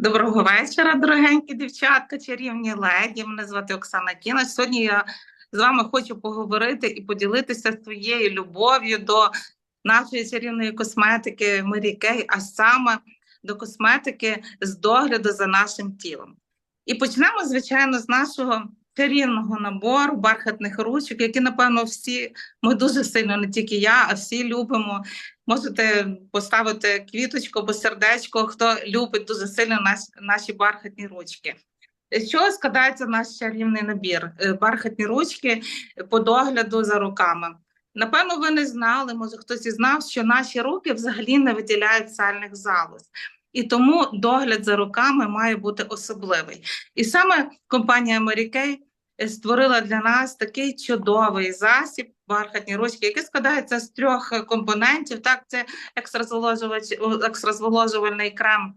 Доброго вечора, дорогенькі дівчатка, чарівні леді. Мене звати Оксана Кіна. Сьогодні я з вами хочу поговорити і поділитися своєю любов'ю до нашої чарівної косметики Мері Кей, а саме до косметики з догляду за нашим тілом. І почнемо, звичайно, з нашого чарівного набору бархатних ручок, які, напевно, всі ми дуже сильно, не тільки я, а всі любимо. Можете поставити квіточку або сердечко, хто любить дуже сильно нас, наші бархатні ручки. З чого складається наш чарівний набір? Е, Бархатні ручки по догляду за руками. Напевно, ви не знали, може хтось і знав, що наші руки взагалі не виділяють сальних залоз. І тому догляд за руками має бути особливий. І саме компанія Mary Kay створила для нас такий чудовий засіб, бархатні ручки, який складається з трьох компонентів. Так, це екстразволожувач, екстразволожувальний крем.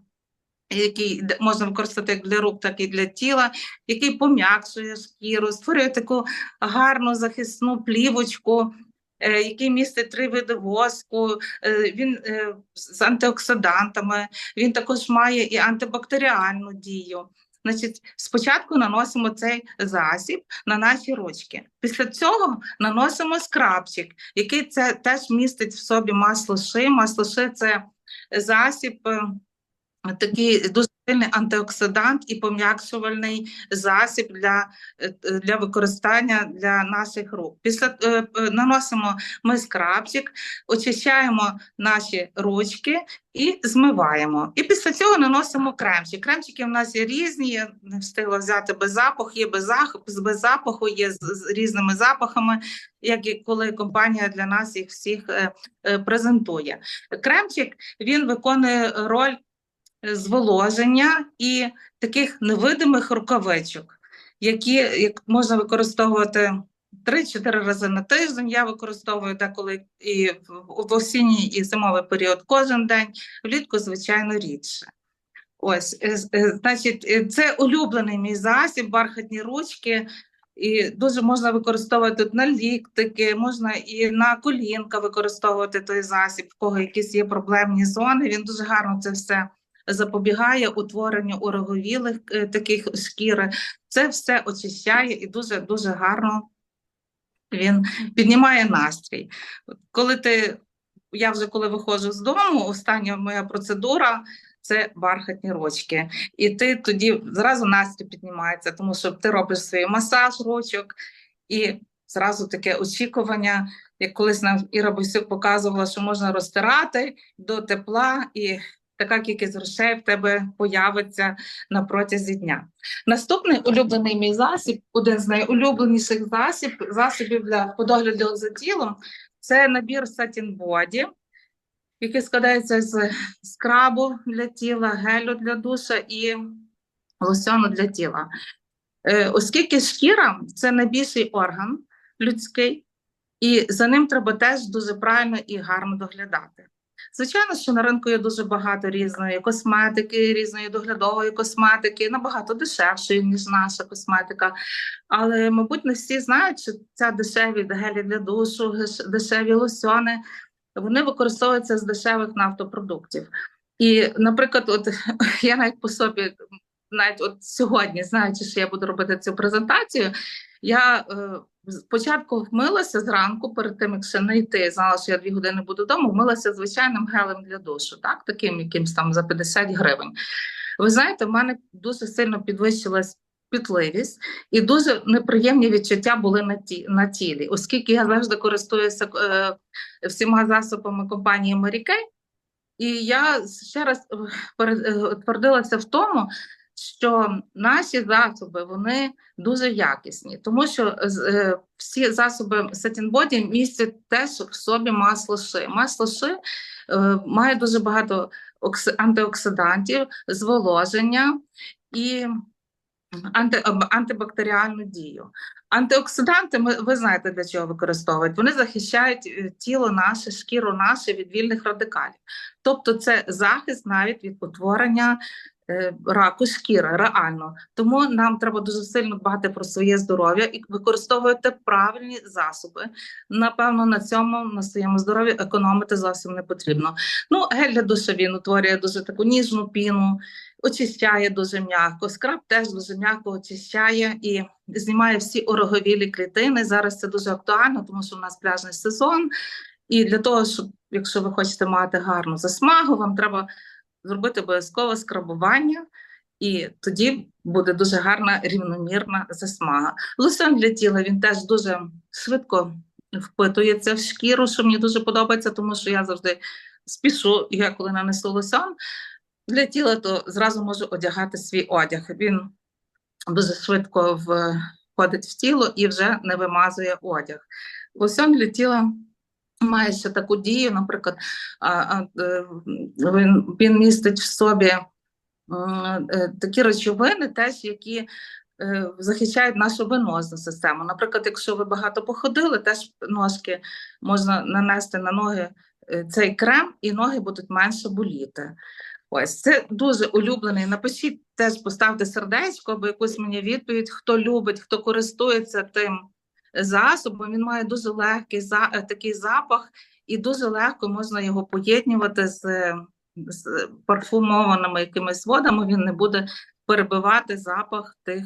Який можна використати як для рук, так і для тіла, який пом'якшує шкіру, створює таку гарну захисну плівочку, е, який містить три види воску, е, він е, з антиоксидантами, він також має і антибактеріальну дію. Значить, спочатку наносимо цей засіб на наші ручки. Після цього наносимо скрабчик, який це теж містить в собі масло ши. Масло ши це засіб. е, Такий дуже сильний антиоксидант і пом'якшувальний засіб для, е, для використання для наших рук. Після е, е, наносимо ми скрабчик, очищаємо наші ручки і змиваємо. І після цього наносимо кремчик. Кремчики в нас є різні, я не встигла взяти без запаху, є без, зах- без запаху, є з, з різними запахами, як і коли компанія для нас їх всіх е, е, презентує. Кремчик він виконує роль зволоження і таких невидимих рукавичок, які як можна використовувати 3-4 рази на тиждень. Я використовую деколи і в, осінній і зимовий період кожен день, влітку, звичайно, рідше. Ось, е, е, значить, е, це улюблений мій засіб, бархатні ручки. І дуже можна використовувати тут на ліктики, можна і на колінка використовувати той засіб, в кого якісь є проблемні зони. Він дуже гарно це все запобігає утворенню уроговілих е, таких шкіри. Це все очищає і дуже дуже гарно він піднімає настрій. Коли ти, я вже коли виходжу з дому, остання моя процедура. Це бархатні ручки, і ти тоді зразу настрій піднімається, тому що ти робиш свій масаж ручок, і зразу таке очікування, як колись нам Іра Бойсюк показувала, що можна розтирати до тепла, і така кількість грошей в тебе появиться на протязі дня. Наступний улюблений мій засіб, один з найулюбленіших засіб, засобів для по догляду за тілом, це набір Satin Body, який складається з скрабу для тіла, гелю для душа і лосьону для тіла. Е, Оскільки шкіра це найбільший орган людський, і за ним треба теж дуже правильно і гарно доглядати. Звичайно, що на ринку є дуже багато різної косметики, різної доглядової косметики, набагато дешевшої, ніж наша косметика. Але, мабуть, не всі знають, що ця дешеві гелі для душу, дешеві лосьони, вони використовуються з дешевих нафтопродуктів. І, наприклад, от я навіть по собі, навіть от сьогодні, знаючи, що я буду робити цю презентацію, я е, спочатку вмилася зранку, перед тим як ще не йти, знала, що я дві години буду вдома, вмилася звичайним гелем для душу, так, таким якимсь там за 50 гривень. Ви знаєте, в мене дуже сильно підвищилась пітливість, і дуже неприємні відчуття були на, ті, на тілі, оскільки я завжди користуюся е, всіма засобами компанії Kay, і я ще раз е, е, твердилася в тому, що наші засоби вони дуже якісні, тому що е, всі засоби Body містять теж в собі масло ши. Масло ши е, має дуже багато окси- антиоксидантів, зволоження і анти, антибактеріальну дію. Антиоксиданти, ми, ви знаєте, для чого використовують. Вони захищають е, тіло наше, шкіру наше від вільних радикалів. Тобто це захист навіть від утворення раку шкіри, реально. Тому нам треба дуже сильно дбати про своє здоров'я і використовувати правильні засоби. Напевно, на цьому на своєму здоров'ї економити зовсім не потрібно. Ну, гель для душу він утворює дуже таку ніжну піну, очищає дуже м'яко. Скраб теж дуже м'яко очищає і знімає всі ороговілі клітини. Зараз це дуже актуально, тому що у нас пляжний сезон. І для того, щоб, якщо ви хочете мати гарну засмагу, вам треба зробити обов'язково скрабування, і тоді буде дуже гарна рівномірна засмага. Лосьон для тіла він теж дуже швидко впитується в шкіру, що мені дуже подобається, тому що я завжди спішу, я коли нанесу лосьон для тіла, то зразу можу одягати свій одяг. Він дуже швидко входить в тіло і вже не вимазує одяг. Лосьон для тіла має таку дію, наприклад, е, він, він містить в собі е, такі речовини, теж які е, захищають нашу венозну систему. Наприклад, якщо ви багато походили, теж ножки можна нанести на ноги цей крем, і ноги будуть менше боліти. Ось це дуже улюблений. Напишіть теж поставте сердечко, або якусь мені відповідь, хто любить, хто користується тим засобом. Він має дуже легкий е, такий запах, і дуже легко можна його поєднувати з, з парфумованими якимись водами. Він не буде перебивати запах тих.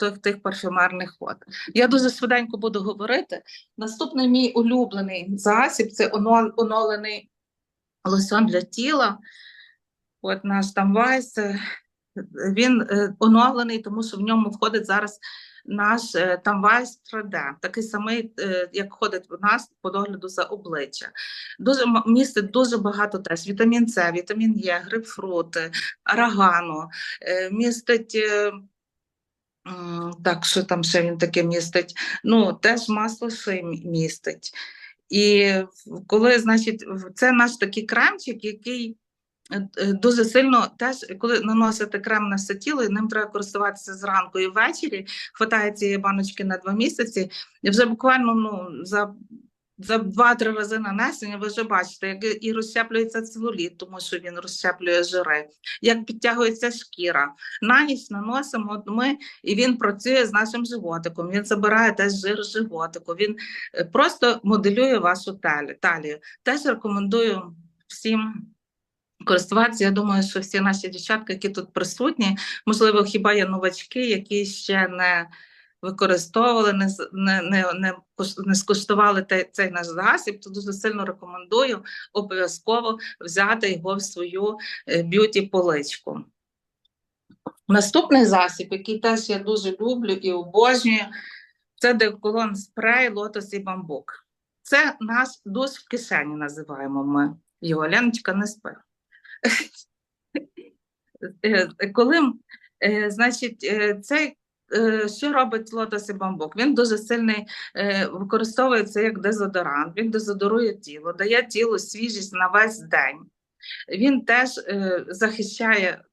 Тих, тих парфюмерних вод. Я дуже швиденько буду говорити. Наступний мій улюблений засіб це онолений лосьон для тіла. От наш там Вайс, е, він е, оновлений, тому що в ньому входить зараз наш е, там Вайс 3D, такий самий, як ходить в нас по догляду за обличчя. Дуже містить дуже багато теж вітамін С, вітамін Е, грейпфрути, арагану, містить. Так, що там ще він таке містить? Ну, теж масло ши містить. І коли, значить, це наш такий кремчик, який Е, е, дуже сильно теж, коли наносите крем на все тіло, і ним треба користуватися зранку і ввечері. Хватає цієї баночки на два місяці, і вже буквально ну за за два-три рази нанесення, ви вже бачите, як і розщеплюється целуліт, тому що він розщеплює жири, як підтягується шкіра. На ніч наносимо ми, і він працює з нашим животиком. Він забирає теж жир животику. Він е, просто моделює вашу талію. Теж рекомендую всім користуватися. Я думаю, що всі наші дівчатки, які тут присутні, можливо, хіба є новачки, які ще не використовували, не не, не, не, не скуштували цей наш засіб, то дуже сильно рекомендую обов'язково взяти його в свою е, б'юті-поличку. Наступний засіб, який теж я дуже люблю і обожнюю, це деколон спрей, лотос і бамбук. Це наш душ в кишені називаємо ми. Його Леночка не спи. Е, коли, е, значить, е, цей що робить лотос і бамбук? Він дуже сильний, використовується як дезодорант, він дезодорує тіло, дає тілу свіжість на весь день. Він теж захищає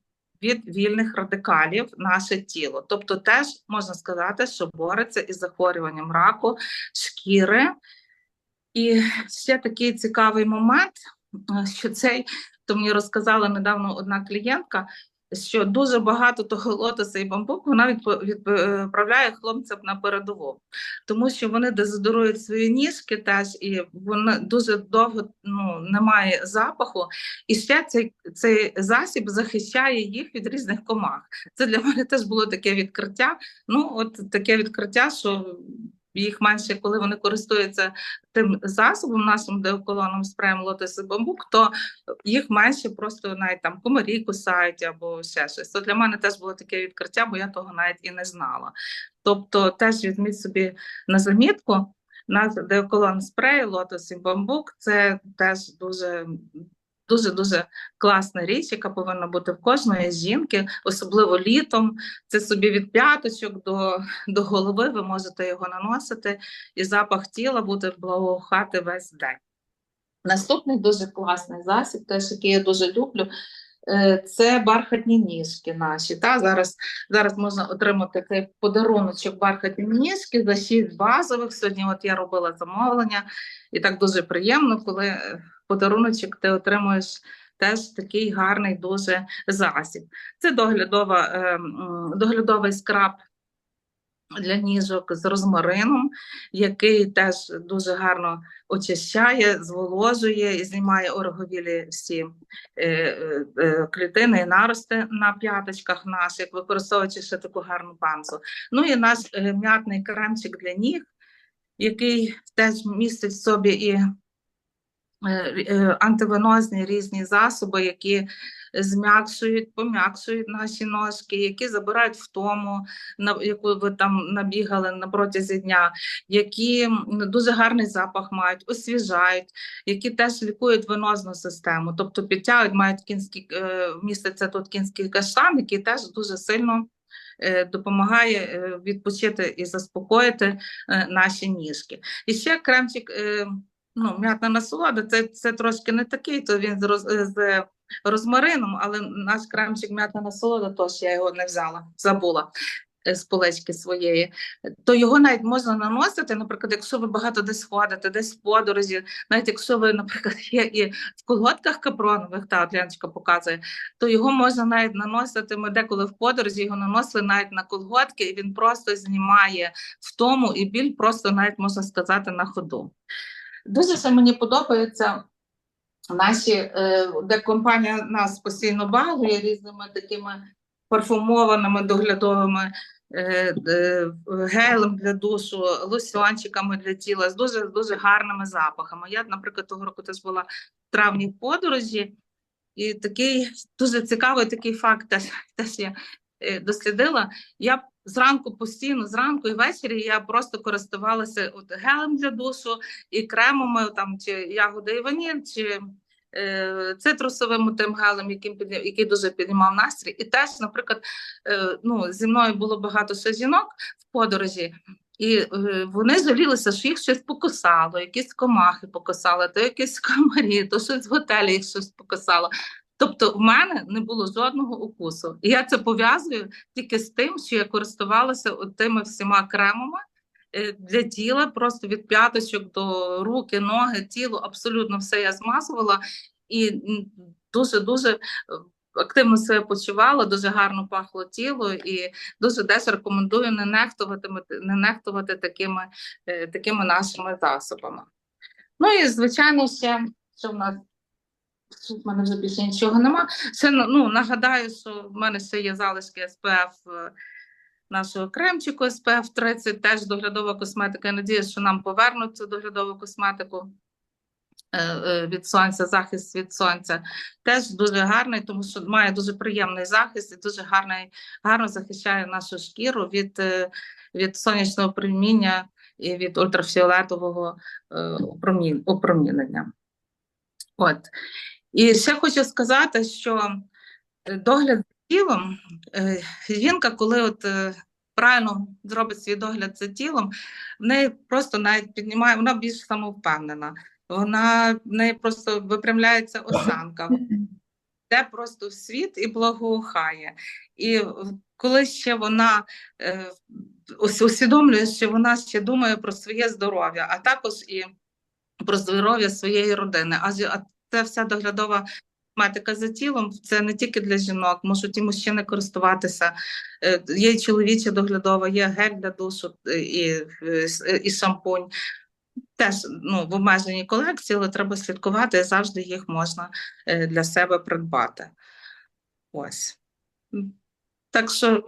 від вільних радикалів наше тіло. Тобто, теж можна сказати, що бореться із захворюванням раку, шкіри. І ще такий цікавий момент, що цей то мені розказала недавно одна клієнтка, що дуже багато того лотоса і бамбуку вона відправляє хлопцям на передову, тому що вони дезодорують свої ніжки теж, і вони дуже довго ну, немає запаху. І ще цей цей засіб захищає їх від різних комах. Це для мене теж було таке відкриття. Ну, от таке відкриття, що їх менше, коли вони користуються тим засобом, нашим деоколоном спреєм лотос і бамбук, то їх менше просто навіть там комарі кусають або ще щось. То для мене теж було таке відкриття, бо я того навіть і не знала. Тобто, теж візьміть собі на замітку. На деоколон спрей, лотос і бамбук це теж дуже Дуже дуже класна річ, яка повинна бути в кожної жінки, особливо літом. Це собі від п'яточок до до голови. Ви можете його наносити, і запах тіла буде благоухати весь день. Наступний дуже класний засіб, теж який я дуже люблю. Е, це бархатні ніжки наші. Та? Зараз зараз можна отримати цей подаруночок бархатні ніжки за 6 базових. Сьогодні от я робила замовлення, і так дуже приємно, коли подаруночок ти отримуєш теж такий гарний дуже засіб. Це доглядова, е, доглядовий скраб для ніжок з розмарином, який теж дуже гарно очищає, зволожує і знімає ороговілі всі е, е, клітини і нарости на п'яточках наших, використовуючи ще таку гарну базу. Ну і наш м'ятний кремчик для ніг, який теж містить в собі і антивенозні різні засоби, які зм'якшують, пом'якшують наші ножки, які забирають втому, на яку ви там набігали на протязі дня, які дуже гарний запах мають, освіжають, які теж лікують венозну систему, тобто підтягують, мають кінський е, міститься тут кінський каштан, який теж дуже сильно. е, Допомагає е, відпочити і заспокоїти е, наші ніжки. І ще кремчик, е, ну, м'ятна насолода, це, це трошки не такий, то він з, роз, е, з розмарином, але наш кремчик м'ятна насолода, тож я його не взяла, забула е, з полички своєї. То його навіть можна наносити, наприклад, якщо ви багато десь ходите, десь в подорожі, навіть якщо ви, наприклад, є і в колготках капронових, та от показує, то його можна навіть наносити. Ми деколи в подорожі його наносили навіть на колготки, і він просто знімає втому і біль, просто навіть можна сказати на ходу. Дуже ще мені подобається наші, е, де компанія нас постійно балує різними такими парфумованими доглядовими е, е, гелем для душу, лосьончиками для тіла з дуже дуже гарними запахами. Я, наприклад, того року теж була в травні подорожі, і такий дуже цікавий такий факт теж, теж я дослідила. Я зранку постійно, зранку і ввечері я просто користувалася от гелем для душу і кремами, там чи ягоди і ваніль, чи е, цитрусовим тим гелем, яким підня- який дуже піднімав настрій. І теж, наприклад, е, ну, зі мною було багато жінок в подорожі. І е, вони жалілися, що їх щось покусало, якісь комахи покусали, то якісь комарі, то щось в готелі їх щось покусало. Тобто в мене не було жодного укусу. І я це пов'язую тільки з тим, що я користувалася тими всіма кремами е, для тіла, просто від п'яточок до руки, ноги, тіло, абсолютно все я змазувала і дуже-дуже е, активно себе почувала, дуже гарно пахло тіло, і дуже десь рекомендую не нехтувати, не нехтувати такими, е, такими нашими засобами. Ну і звичайно, ще що в нас. Що в мене вже більше нічого нема. Ще ну, нагадаю, що в мене ще є залишки СПФ е, нашого кремчику СПФ 30, теж доглядова косметика. Я надію, що нам повернуть цю доглядову косметику е, е, від сонця, захист від сонця. Теж дуже гарний, тому що має дуже приємний захист і дуже гарний, гарно захищає нашу шкіру від, від сонячного проміння і від ультрафіолетового опромінення. От. І ще хочу сказати, що е, догляд за тілом, е, жінка, коли от е, правильно зробить свій догляд за тілом, в неї просто навіть піднімає, вона більш самовпевнена, вона в неї просто випрямляється осанка, йде просто в світ і благоухає. І коли ще вона е, усвідомлює, що вона ще думає про своє здоров'я, а також і про здоров'я своєї родини. А, зі- а це вся доглядова косметика за тілом, це не тільки для жінок, можуть і мужчини користуватися. Е, Є чоловіча доглядова, є гель для душу е, і, е, і шампунь. Теж ну, в обмеженій колекції, але треба слідкувати, і завжди їх можна для себе придбати. Ось. Так що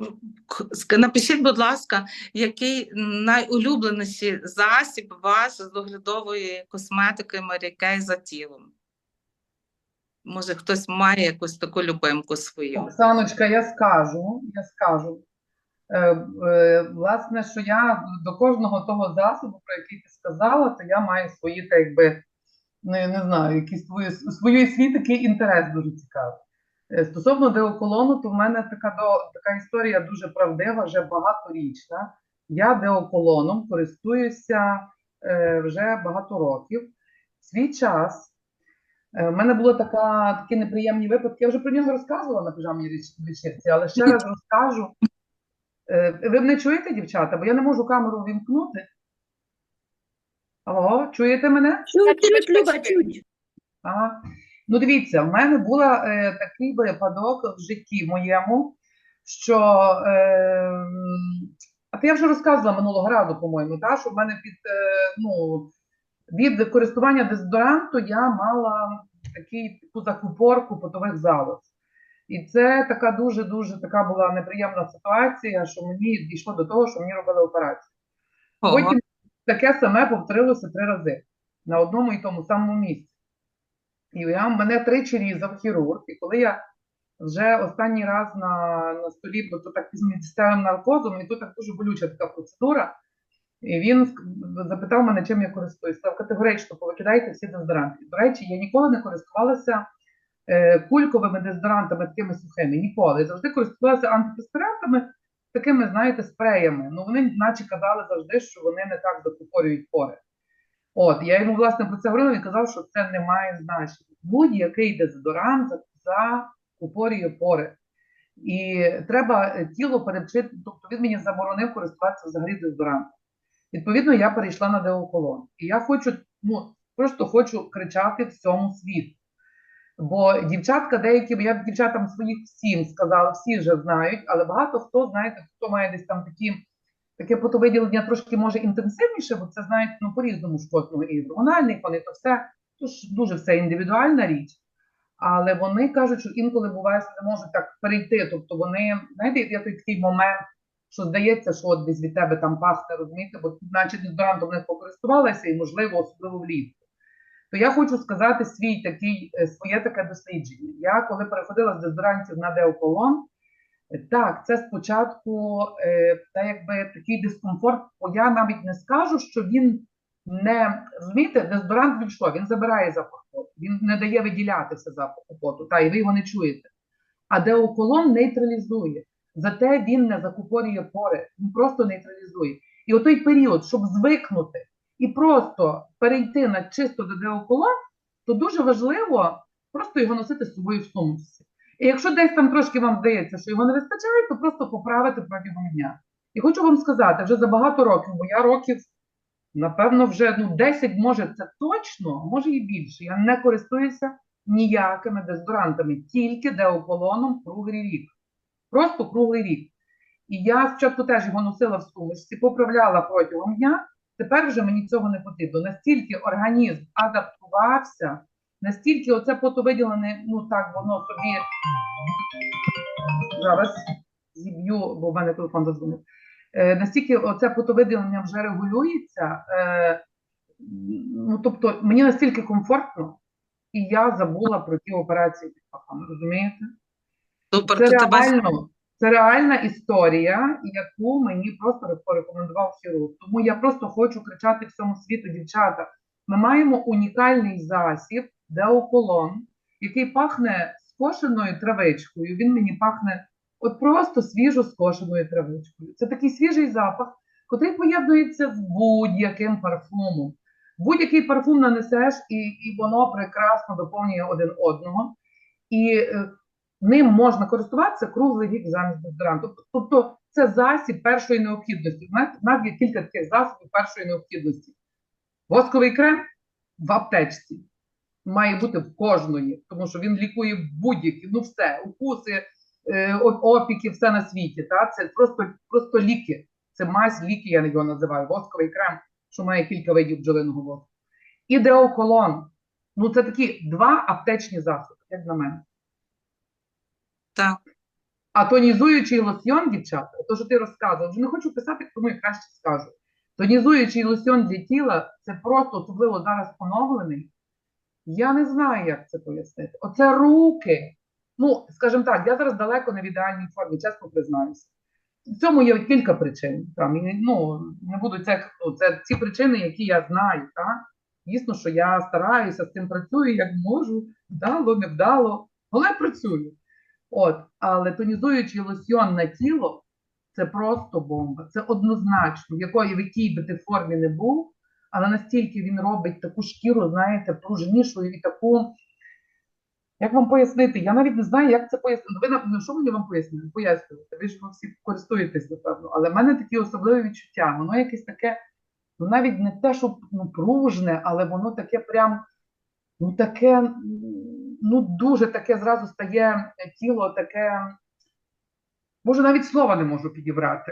напишіть, будь ласка, який найулюбленіший засіб ваш з доглядової косметики Kay за тілом? Може, хтось має якусь таку любимку свою. Оксаночка, я скажу, я скажу. Е, е, власне, що я до кожного того засобу, про який ти сказала, то я маю свої, так якби, ну, я не знаю, якийсь свої, свій такий інтерес дуже цікавий. Е, Стосовно деоколону, то в мене така, до, така історія дуже правдива, вже багаторічна. Я деоколоном користуюся е, вже багато років. Свій час У мене були така, такі неприємні випадки. Я вже про нього розказувала на пижамній річ- вечірці, але ще раз розкажу. Е, Ви мене чуєте, дівчата? Бо я не можу камеру вімкнути. Алло, чуєте мене? Чуть, чуть, Люба, чуть. Ага. Ну, дивіться, в мене був е, такий випадок в житті моєму, що е, а то я вже розказувала минулого разу, по-моєму, та, що в мене під е, ну, від користування дезодоранту я мала такий, таку закупорку потових залоз. І це така дуже-дуже така була неприємна ситуація, що мені дійшло до того, що мені робили операцію. Потім таке саме повторилося три рази на одному і тому самому місці. І я, мене тричі різав хірург, і коли я вже останній раз на, на столі, бо то так з місцевим наркозом, і тут так дуже болюча така процедура, і він запитав мене, чим я користуюсь. Сказав, категорично повикидайте всі дезодоранти. До речі, я ніколи не користувалася е, кульковими дезодорантами такими сухими, ніколи. Я завжди користувалася антиперспірантами, такими, знаєте, спреями. Ну, вони наче казали завжди, що вони не так закупорюють пори. От, я йому, власне, про це говорила, він казав, що це не має значення. Будь-який дезодорант закупорює пори. І треба е, тіло перевчити, тобто він мені заборонив користуватися взагалі дезодорантом. Відповідно, я перейшла на деоколон. І я хочу, ну, просто хочу кричати всьому світу. Бо дівчатка деякі, я дівчатам своїх всім сказала, всі вже знають, але багато хто, знаєте, хто має десь там такі, таке потовиділення трошки може інтенсивніше, бо це, знаєте, ну, по-різному ж і гормональний фон, і то все, тож дуже все індивідуальна річ. Але вони кажуть, що інколи буває, що не можуть так перейти. Тобто вони, знаєте, є такий момент, що здається, що от десь від тебе там пахне, розумієте, бо наче дезодорантом не покористувалася, і можливо, особливо влітку. То я хочу сказати свій такий, е, своє таке дослідження. Я коли переходила з дезодорантів на деоколон, так, це спочатку е, та якби такий дискомфорт, бо я навіть не скажу, що він не розумієте, дезодорант він що? Він забирає запах поту, він не дає виділятися запаху поту, та і ви його не чуєте. А деоколон нейтралізує. Зате він не закупорює пори, він просто нейтралізує. І отой період, щоб звикнути і просто перейти на чисто до деоколон, то дуже важливо просто його носити з собою в сумці. І якщо десь там трошки вам здається, що його не вистачає, то просто поправити протягом дня. І хочу вам сказати, вже за багато років, бо я років, напевно, вже ну, 10, може, це точно, може і більше. Я не користуюся ніякими дезодорантами, тільки деоколоном круглий рік. Просто круглий рік. І я спочатку теж його носила в сумочці, поправляла протягом дня. Тепер вже мені цього не потрібно. Настільки організм адаптувався, настільки оце потовиділене, ну так, воно собі зараз зіб'ю, бо в мене телефон задзвонив. Е, настільки оце потовиділення вже регулюється, е, ну тобто мені настільки комфортно, і я забула про ті операції під пахами, розумієте? Супер, Це то тебе реально, це реальна історія, яку мені просто порекомендував хірург. Тому я просто хочу кричати всьому світу, дівчата. Ми маємо унікальний засіб, деоколон, який пахне скошеною травичкою. Він мені пахне от просто свіжо скошеною травичкою. Це такий свіжий запах, який поєднується з будь-яким парфумом. Будь-який парфум нанесеш, і, і воно прекрасно доповнює один одного. І е, ним можна користуватися круглий рік замість дезодоранту. Тобто це засіб першої необхідності. В нас є кілька таких засобів першої необхідності. Восковий крем в аптечці має бути в кожної, тому що він лікує будь-які, ну все, укуси, е, опіки, все на світі. Та? Це просто, просто ліки. Це мазь ліки, я його називаю. Восковий крем, що має кілька видів бджолиного воску. І деоколон. Ну, це такі два аптечні засоби, як на мене. Так. А тонізуючий лосьйон, дівчата, то, що ти розказував, вже не хочу писати, тому я краще скажу. Тонізуючий лосьйон для тіла це просто, особливо зараз оновлений. Я не знаю, як це пояснити. Оце руки. Ну, скажімо так, я зараз далеко не в ідеальній формі, чесно признаюся. В цьому є кілька причин. Там, ну, не буду це, ну, це ці причини, які я знаю. Так? Дійсно, що я стараюся з цим працюю, як можу, вдало, невдало, але працюю. От, але тонізуючий лосьйон на тіло це просто бомба. Це однозначно, в якої в якій би ти формі не був, але настільки він робить таку шкіру, знаєте, пружнішою і таку. Як вам пояснити? Я навіть не знаю, як це пояснити. Ви напевно, що мені вам пояснити? Пояснювати. Ви ж ви всі користуєтесь, напевно. Але в мене такі особливі відчуття. Воно якесь таке, ну навіть не те, що ну, пружне, але воно таке прям, ну таке. Ну, дуже таке зразу стає е, тіло таке, може, навіть слова не можу підібрати.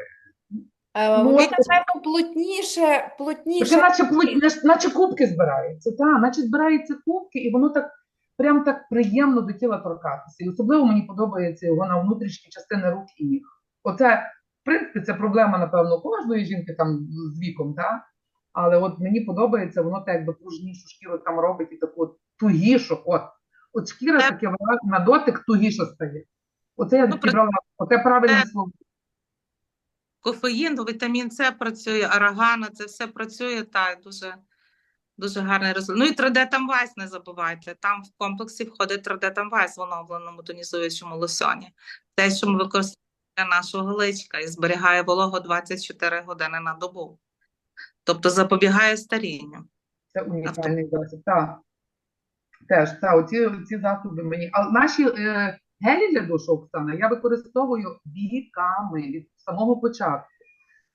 Е, Ну, напевно, плотніше, плотніше. Таке наче, плуть- наче, кубки збираються, та, наче збираються кубки, і воно так прям так приємно до тіла торкатися. І особливо мені подобається його на внутрішні частини рук і ніг. Оце, в принципі, це проблема, напевно, кожної жінки там з віком, та? але от мені подобається, воно так якби пружнішу шкіру там робить і таку тугішу. От, от шкіра Це- таке вона на дотик тугіша стає. Оце я Ну, оце правильне Це- слово. Кофеїн, вітамін С працює, арагана, це все працює, та дуже, дуже гарний результат. Ну і 3D Тамвайс не забувайте. Там в комплексі входить 3D Тамвайс в оновленому тонізуючому лосьоні. Те, що ми використовуємо для нашого личка і зберігає вологу 24 години на добу. Тобто запобігає старінню. Це унікальний засіб. Так. Теж, так, оці, ці засоби мені. А наші е, гелі для душу, Оксана, я використовую віками від самого початку.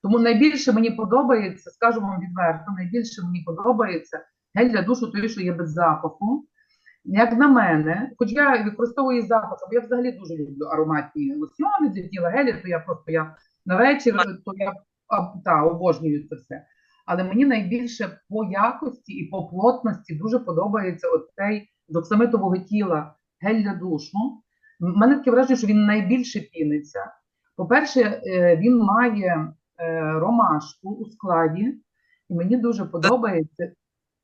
Тому найбільше мені подобається, скажу вам відверто, найбільше мені подобається гель для душу, той, що є без запаху. Як на мене, хоч я використовую із запахом, я взагалі дуже люблю ароматні лосьони для тіла гелі, то я просто я на вечір, то я та, обожнюю це все. Але мені найбільше по якості і по плотності дуже подобається оцей з оксамитового тіла гель для душу. У мене таке враження, що він найбільше піниться. По-перше, е, він має е, ромашку у складі, і мені дуже подобається.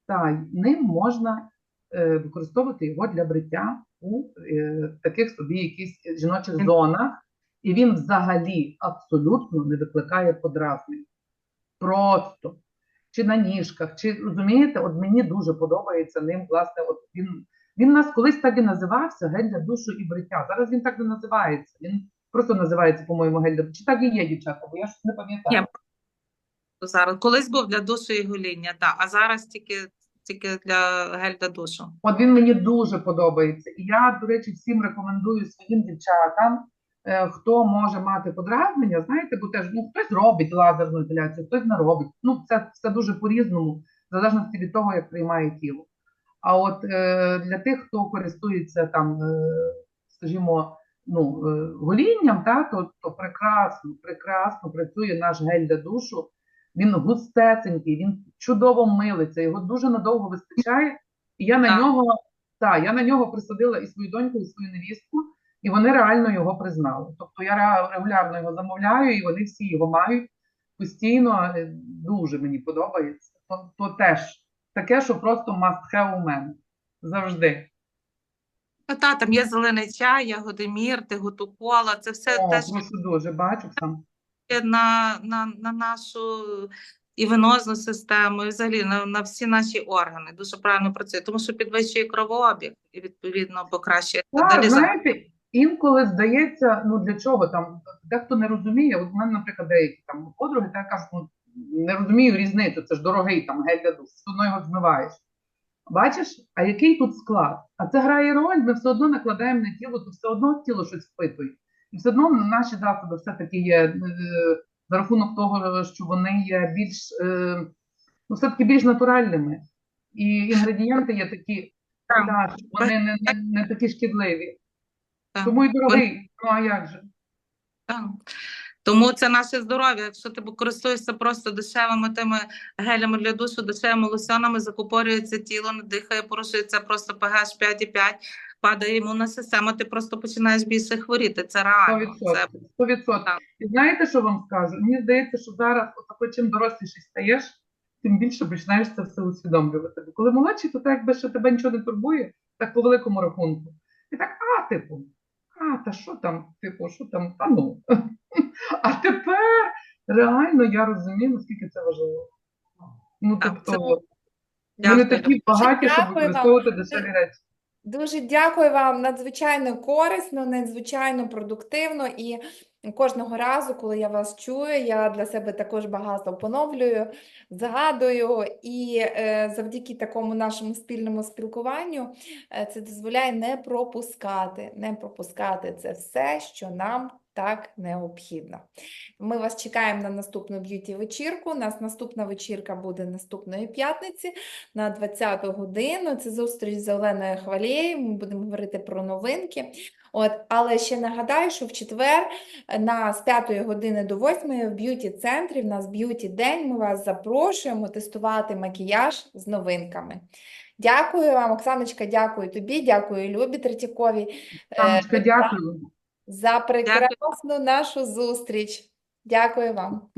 Та, ним можна е, використовувати його для бриття у таких собі якісь жіночих зонах, і він взагалі абсолютно не викликає подразнень. Просто чи на ніжках, чи розумієте, от мені дуже подобається ним, власне, от він. Він нас колись так і називався гель для душу і бриття. Зараз він так не називається. Він просто називається, по-моєму, гель для душу. Чи так і є, дівчата, бо я щось не пам'ятаю. Зараз колись був для душу і гоління, та, а зараз тільки, тільки для гель для душу. От він мені дуже подобається. І я, до речі, всім рекомендую своїм дівчатам, хто може мати подразнення, знаєте, бо теж ну, хтось робить лазерну епіляцію, хтось не робить. Ну, це все дуже по-різному, в залежності від того, як приймає тіло. А от е, для тих, хто користується там, е, скажімо, ну, е, голінням, та, то, то прекрасно, прекрасно працює наш гель для душу. Він густесенький, він чудово милиться, його дуже надовго вистачає. І я на Так. нього, та, я на нього присадила і свою доньку, і свою невістку, і вони реально його признали. Тобто я регулярно його замовляю, і вони всі його мають постійно. Е, Дуже мені подобається. То, то теж таке, що просто must have у мене завжди. Ну, та, там є зелений чай, ягоди мірти, гутукола, це все О, теж дуже, бачу сам. на, на, на нашу і венозну систему, і взагалі на, на всі наші органи. Дуже правильно працює, тому що підвищує кровообіг і відповідно покращує Так, знаєте, інколи здається, ну для чого там, дехто не розуміє, от у мене, наприклад, деякі там подруги, та кажуть, ну, не розумію різницю, це ж дорогий там гель для душу, все одно його змиваєш. Бачиш, а який тут склад? А це грає роль, ми все одно накладаємо на тіло, то все одно тіло щось впитує. І все одно наші засоби все-таки є е, за рахунок того, що вони є більш, е, ну, все-таки більш натуральними. І інгредієнти є такі, Так. що вони не, не, не такі шкідливі. Так. Тому і дорогий. Ну а як же? Так. Тому це наше здоров'я. Якщо ти користуєшся просто дешевими тими гелями для душу, дешевими лосьонами, закупорюється тіло, не дихає, порушується просто pH 5,5, падає імунна система, ти просто починаєш більше хворіти. Це реально. Це 100%. 100%. Так. І знаєте, що вам скажу? Мені здається, що зараз, отако, чим доросліший стаєш, тим більше починаєш це все усвідомлювати. Бо коли молодший, то так якби ще тебе нічого не турбує, так по великому рахунку. І так, а, типу, а, та що там, типу, що там, та ну. А тепер реально я розумію, наскільки це важливо. Ну, тобто, Дякую. такі багаті, щоб використовувати дешеві речі. Дуже дякую вам, надзвичайно корисно, надзвичайно продуктивно. І кожного разу, коли я вас чую, я для себе також багато поновлюю, згадую. І е, завдяки такому нашому спільному спілкуванню е, це дозволяє не пропускати, не пропускати це все, що нам так необхідно. Ми вас чекаємо на наступну б'юті-вечірку. У нас наступна вечірка буде наступної п'ятниці на 20-ту годину. Це зустріч з Оленою Хвалєєю. Ми будемо говорити про новинки. От, але ще нагадаю, що в четвер е, на з 5 години до 8 в б'юті-центрі в нас б'юті-день. Ми вас запрошуємо тестувати макіяж з новинками. Дякую вам, Оксаночка, дякую тобі, дякую Любі Третьяковій е, Танечка, дякую. За прекрасну нашу зустріч. Дякую вам.